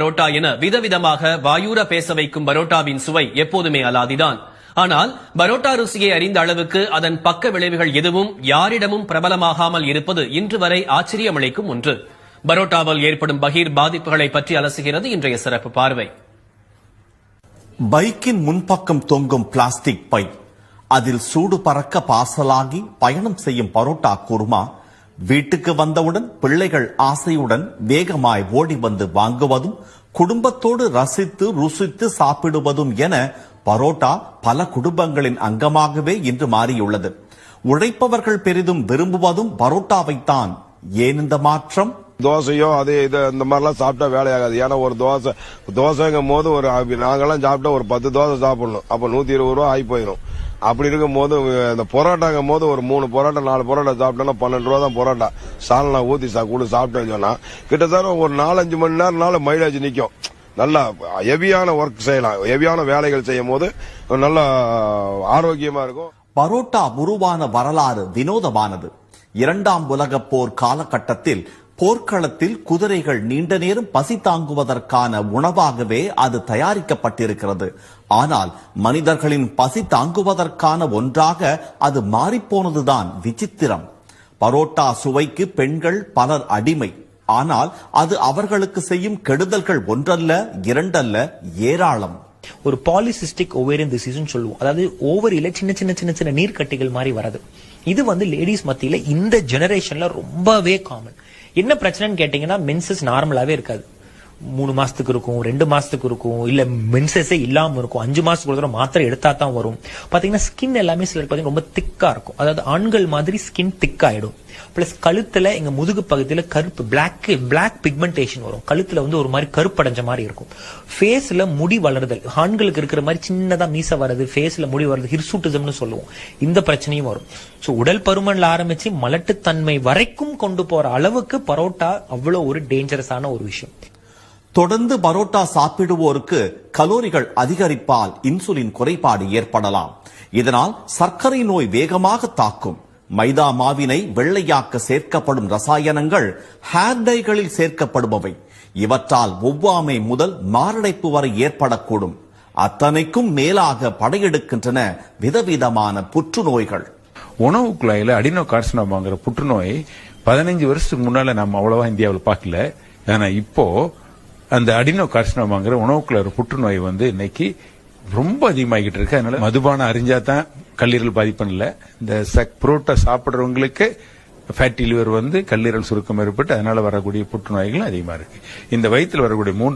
பரோட்டா என விதவிதமாக வாயூர பேச வைக்கும் பரோட்டாவின் சுவை எப்போதுமே அலாதிதான். ஆனால் பரோட்டா ருசியை அறிந்த அளவுக்கு அதன் பக்க விளைவுகள் எதுவும் யாரிடமும் பிரபலமாகாமல் இருப்பது இன்று வரை ஆச்சரியமளிக்கும் ஒன்று. பரோட்டாவால் ஏற்படும் பகீர் பாதிப்புகளை பற்றி அலசுகிறது இன்றைய சிறப்பு பார்வை. பைக்கின் முன்பக்கம் தொங்கும் பிளாஸ்டிக் பை. அதில் சூடு பறக்க பாசலாகி பயணம் செய்யும் பரோட்டா குருமா வீட்டுக்கு வந்தவுடன் பிள்ளைகள் ஆசையுடன் வேகமாய் ஓடி வந்து வாங்குவதும் குடும்பத்தோடு ரசித்து ருசித்து சாப்பிடுவதும் என பரோட்டா பல குடும்பங்களின் அங்கமாகவே இன்று மாறியுள்ளது. உழைப்பவர்கள் பெரிதும் விரும்புவதும் பரோட்டாவைத்தான். ஏன் இந்த மாற்றம்? தோசையோ அது இது இந்த மாதிரிலாம் சாப்பிட்டா வேலையாகாது. ஏன்னா ஒரு தோசை தோசைங்கும் போது ஒரு நாங்கெல்லாம் சாப்பிட்டா ஒரு பத்து தோசை சாப்பிடணும். அப்ப நூத்தி இருபது ரூபா ஆகி போயிடும் அப்படி இருக்கும் போது இந்த பரோட்டாங்கும் போது ஒரு மூணு பரோட்டா நாலு பரோட்டா சாப்பிட்டோம்னா பன்னெண்டு ரூபா தான் பரோட்டா சால்னா ஊத்தி சா கூட சாப்பிட்டேன்னு சொன்னா கிட்டத்தட்ட ஒரு நாலஞ்சு மணி நேரம்னாலும் மைலேஜ் நிற்கும் நல்லா ஹெவியான ஒர்க் செய்யலாம். ஹெவியான வேலைகள் செய்யும் போது நல்ல ஆரோக்கியமா இருக்கும். பரோட்டா உருவான வரலாறு வினோதமானது. இரண்டாம் உலகப் போர் காலகட்டத்தில் போர்க்களத்தில் குதிரைகள் நீண்ட நேரம் பசி தாங்குவதற்கான உணவாகவே அது தயாரிக்கப்பட்டிருக்கிறது. ஆனால் மனிதர்களின் பசி தாங்குவதற்கான ஒன்றாக அது மாறிப்போனதுதான் விசித்திரம். பரோட்டா சுவைக்கு பெண்கள் பலர் அடிமை. ஆனால் அது அவர்களுக்கு செய்யும் கெடுதல்கள் ஒன்றல்ல இரண்டல்ல ஏராளம். ஒரு பாலிசிஸ்டிக் ஓவேரியன் டிசீஸ்னு சொல்லுவோம். அதாவது ஓவரியில சின்ன சின்ன சின்ன சின்ன நீர்க்கட்டிகள் மாதிரி வரது இது வந்து லேடிஸ் மத்தியில இந்த ஜெனரேஷன்ல ரொம்பவே காமன் என்ன பிரச்சனைன்னு கேட்டீங்கன்னா மென்சஸ் நார்மலாவே இருக்காது. மூணு மாசத்துக்கு இருக்கும் ரெண்டு மாசத்துக்கு இருக்கும் இல்ல மென்சஸே இல்லாம இருக்கும். அஞ்சு மாசத்துக்கு ஒரு தடவை மாத்திரை எடுத்தா தான் வரும். பாத்தீங்கன்னா ஸ்கின் எல்லாமே சிலர் பாத்தீங்கன்னா ரொம்ப திக்கா இருக்கும். அதாவது ஆண்கள் மாதிரி ஸ்கின் திக் ஆயிடும். பிளஸ் கழுத்துல எங்க முதுகு பகுதியில கருப்பு பிளாக் பிளாக் பிக்மெண்டேஷன் வரும். கழுத்துல வந்து ஒரு மாதிரி கருப்படைஞ்ச மாதிரி இருக்கும். ஃபேஸ்ல முடி வளருதல். ஆண்களுக்கு இருக்கிற மாதிரி சின்னதா மீச வர்றது ஃபேஸ்ல முடி வர்றது ஹிர்சூட்டிசம்னு சொல்லுவோம். இந்த பிரச்சனையும் வரும். சோ உடல் பருமன்ல ஆரம்பிச்சு மலட்டுத்தன்மை வரைக்கும் கொண்டு போற அளவுக்கு பரோட்டா அவ்வளவு ஒரு டேஞ்சரஸான ஒரு விஷயம். தொடர்ந்து பரோட்டா சாப்பிடுவோருக்கு கலோரிகள் அதிகரிப்பால் இன்சுலின் குறைபாடு ஏற்படலாம். இதனால் சர்க்கரை நோய் வேகமாக தாக்கும். மைதா மாவினை வெள்ளையாக்க சேர்க்கப்படும் ரசாயனங்கள் ஹேர்டைகளில் சேர்க்கப்படுபவை. இவற்றால் ஒவ்வாமை முதல் மாரடைப்பு வரை ஏற்படக்கூடும். அத்தனைக்கும் மேலாக படையெடுக்கின்றன விதவிதமான புற்றுநோய்கள். உணவு குழாயில அடினோ கார்சினோமாங்கிற புற்றுநோய் பதினைஞ்சு வருஷத்துக்கு முன்னால நம்ம அவ்வளவா இந்தியாவில் பார்க்கல. ஆனா இப்போ அந்த அடினோ கார்சினோமாங்கிற உணவுக்குள்ள ஒரு புற்றுநோய் வந்து இன்னைக்கு ரொம்ப அதிகமாகிட்டு இருக்கு. அதனால மதுபானம் அறிஞ்சா தான் கல்லீரல் பாதிப்பு இல்லை. இந்த சக் புரோட்டா சாப்பிட்றவங்களுக்கு ஃபேட்டி லிவர் வந்து கல்லீரல் சுருக்கம் ஏற்பட்டு அதனால வரக்கூடிய புற்றுநோய்கள் அதிகமாக இருக்கு. இந்த வயிற்றில் வரக்கூடிய மூன்று